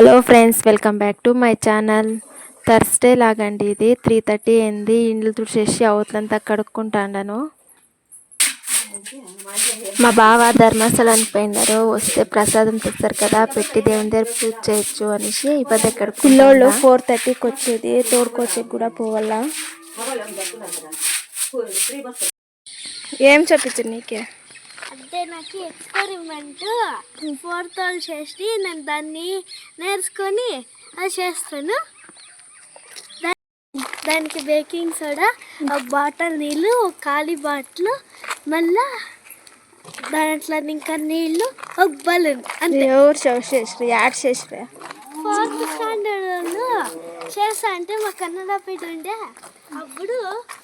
Hello friends welcome back to my channel. Thursday లాగండి ఇది. Three thirty అయింది. ఇండ్లు తుడిచేసి అవుతుందంతా కడుక్కుంటాను మా బావ ధర్మస్థలానికి పోయినారు. వస్తే ప్రసాదం తెస్తారు కదా పెట్టి దేవుని దగ్గర పూజ చేయొచ్చు అనేసి ఇబ్బంది ఎక్కడ పిల్లోళ్ళు ఫోర్ థర్టీకి వచ్చేది. తోడుకొచ్చి కూడా పోవాలా? ఏం చెప్పించు నీకే? అంటే నాకు ఎక్స్పెరిమెంట్ ఫోర్త్ వాళ్ళు చేసి నేను దాన్ని నేర్చుకొని అది చేస్తాను. దానికి బేకింగ్ సోడా ఒక బాటిల్ నీళ్ళు ఒక ఖాళీ బాటిల్ మళ్ళా దాంట్లో ఇంకా నీళ్ళు ఒక బలూన్ అంతే. ఎవరు చేసిరు యాడ్ చేసిరా ఫోర్త్ స్టాండర్డ్ వాళ్ళు చేస్తా అంటే మా కన్నడ పీట ఉండే అప్పుడు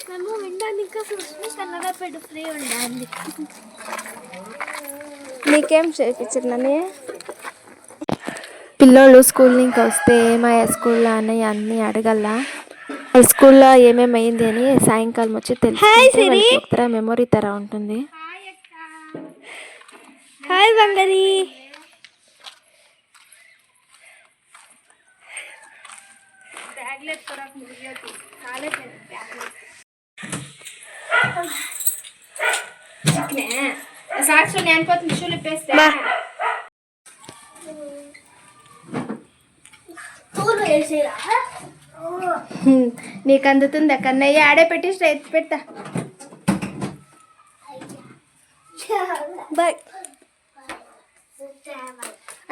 మేము వినడానికి చూసి కన్నడ పీట ఫ్రీ ఉండే అందుకే నీకేం చేయించారు నన్ను పిల్లోళ్ళు స్కూల్ నుంచి వస్తే మా స్కూల్లో అని అన్నీ అడగల. వాళ్ళ స్కూల్లో ఏమేమి అయింది అని సాయంకాలం వచ్చి తెలుసు మెమొరీ తర ఉంటుంది. హాయ్ బంగారి సాక్షి అనిపోతుంది షూలు ఇప్పేస్తే. నీకు అందుతుంది కన్నయ్య ఆడే పెట్టేసి ఎత్తి పెడతా. బాయ్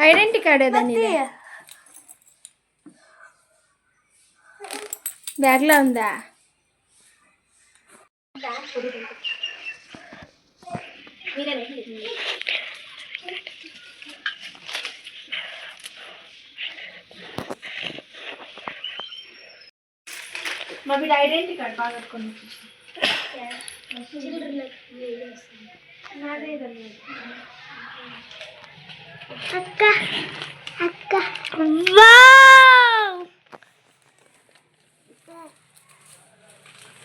ఐడెంటిటీ కార్డ్ ఏదండి బ్యాగ్లో ఉందా? మా వీడు ఐడెంటిటీ కార్డ్ బాగా కట్టుకొని అక్క అక్క వావ్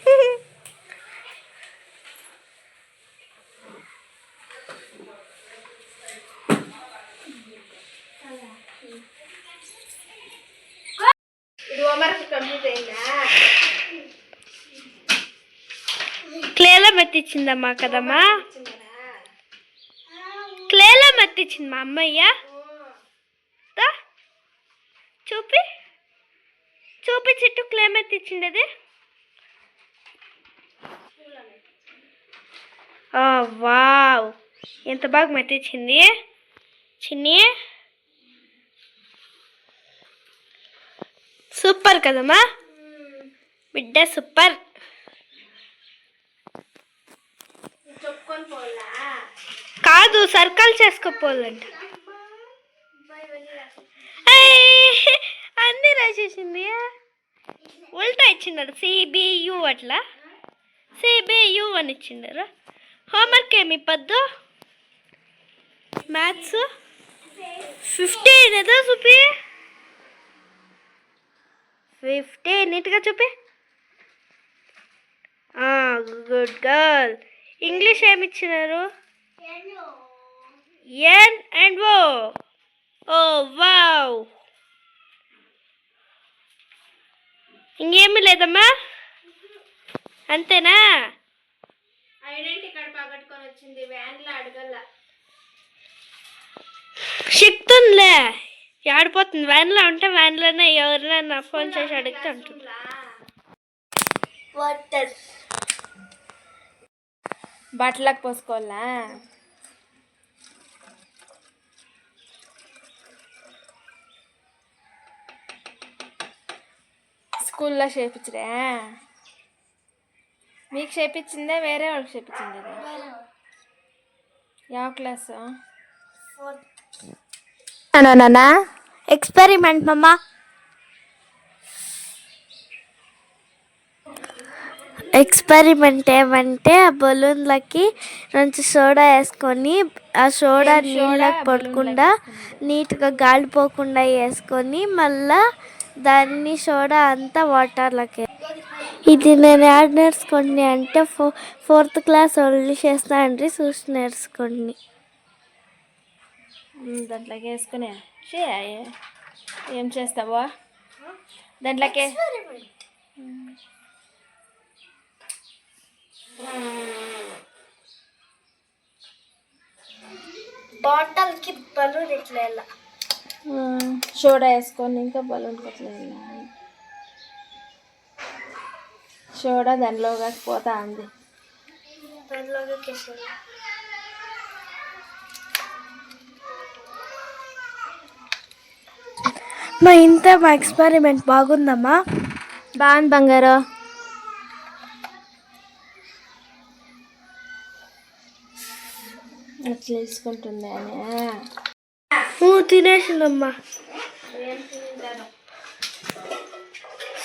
ఇది హోంవర్క్ కంప్లీట్ అయిందా క్లేలో మెత్తిచ్చిందమ్మా కదమ్మా? క్లేలో మెత్తిచ్చింది మా అమ్మయ్య. చూపి. చూపి చెట్టు క్లే మెత్తిచ్చింది అది ఆ, వావ్. ఎంత బాగా మెత్తిచ్చింది. చిన్ని. సూపర్ కదమ్మా? బిడ్డ సూపర్. కాదు సర్కిల్ చేసుకోపోలంట. అన్నీ రాసేసింది. ఉల్టా ఇచ్చినాడు సిబియు అట్లా? సిబియు అని ఇచ్చిండారు. హోంవర్క్ ఏమి ఇప్పద్దు? మ్యాథ్స్? ఫిఫ్టీన్ ఏదో సుపీ ఫిఫ్టీన్ నీట్గా చూపి. Good girl. ఇంగ్లీష్ ఏమి ఇచ్చినారు? N and O. Oh wow. ఇంకేమీ లేదమ్మా? అంతేనా? ఐడెంటిటీ కార్డ్ పగట్టుకొని వచ్చింది వ్యాన్లో అడగల. చెప్తుందిలే ఆడిపోతుంది వ్యాన్లో ఉంటే వ్యాన్లోనే ఎవరైనా ఫోన్ చేసి అడిగితే ఉంటుంది. వాటర్ బట్టలకు పోసుకోవాలా? స్కూల్లో చేపించరా? మీకు చేపించిందే వేరే వాళ్ళకి చేపించింది? ಯಾವ క్లాస్ నానా ఎక్స్పెరిమెంట్ మమ్మా ఎక్స్పెరిమెంట్ ఏమంటే ఆ బలూన్లకి నుంచి సోడా వేసుకొని ఆ సోడా నీళ్ళకి పడకుండా నీట్గా గాలిపోకుండా వేసుకొని మళ్ళా దాన్ని సోడా అంతా వాటర్లకి ఇది నేను యాడ్ నేర్చుకోండి అంటే ఫో ఫోర్త్ క్లాస్ వాళ్ళు చేస్తా అంటే చూసి నేర్చుకోండి. దాంట్లోకి వేసుకునే చేయ ఏం చేస్తావా దాంట్లోకే బాటల్కి బలూన్ ఇట్లా సోడా వేసుకొని ఇంకా బలూన్ కొట్లా సోడా దానిలోకి పోతా ఉంది దానిలోకి మా ఇంత మా ఎక్స్పెరిమెంట్ బాగుందమ్మా. బాగుంది బంగారు. అట్లా వేసుకుంటుంది తినేసిందమ్మా.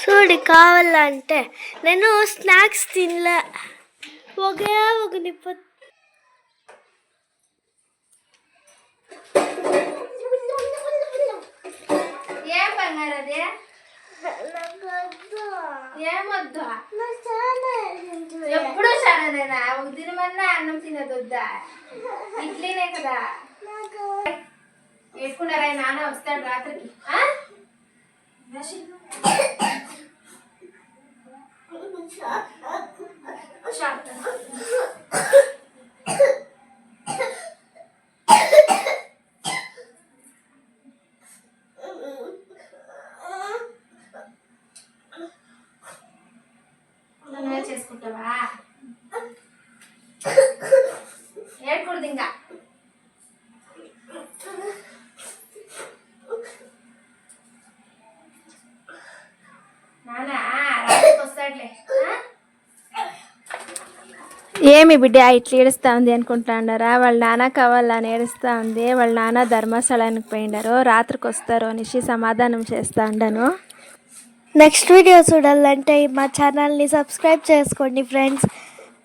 చూడు కావాలంటే నేను స్నాక్స్ తినలే. ఒకే ఒక నిప్ప. ఏం బంగారు అది ఏమొద్దు? ఎప్పుడు సరేనా ఒక తినమన్నా అన్నం తినదొద్దా ఇడ్లీనే కదా? వేసుకున్నారా నాన్న వస్తాడు రాత్రికి? షాప్. నువ్వే చేసుకుంటావా ఏడకూడదు ఇంకా నానా రాత్రికి వస్తాడులే ఆ? ఏమి బిడ్డ ఇట్లా ఏడుస్తూ ఉంది అనుకుంటున్నారా వాళ్ళ నాన్న కావాలని ఏడుస్తూ ఉంది వాళ్ళ నాన్న ధర్మస్థలానికి పోయిండారు. రాత్రికి వస్తారు అనేసి సమాధానం చేస్తా ఉండను నెక్స్ట్ వీడియో చూడాలంటే మా ఛానల్ని సబ్స్క్రైబ్ చేసుకోండి ఫ్రెండ్స్.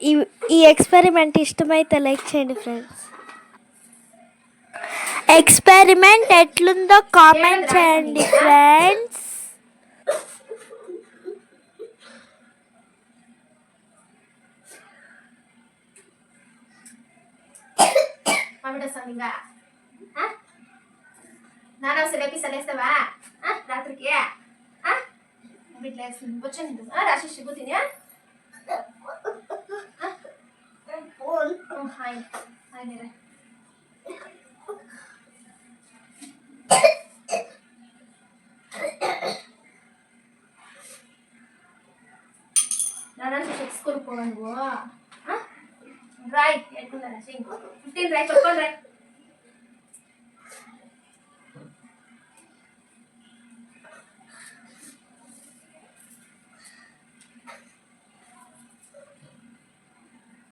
ఈ ఈ ఎక్స్పెరిమెంట్ ఇష్టమైతే లైక్ చేయండి ఫ్రెండ్స్. ఎక్స్పెరిమెంట్ ఎట్లుందో కామెంట్ చేయండి ఫ్రెండ్స్. పంపిస్తాను ఇంకా ఆ? నాన్న వస్తే రేపి సలేస్తావా ఆ? రాత్రికి ఆ? బిడ్డ వేస్తుంది వచ్చాను రాశి శుభు తిని హాయ్ హాయ్ నేరా నాన్న స్కూల్ పోవా నువ్వు రాయ్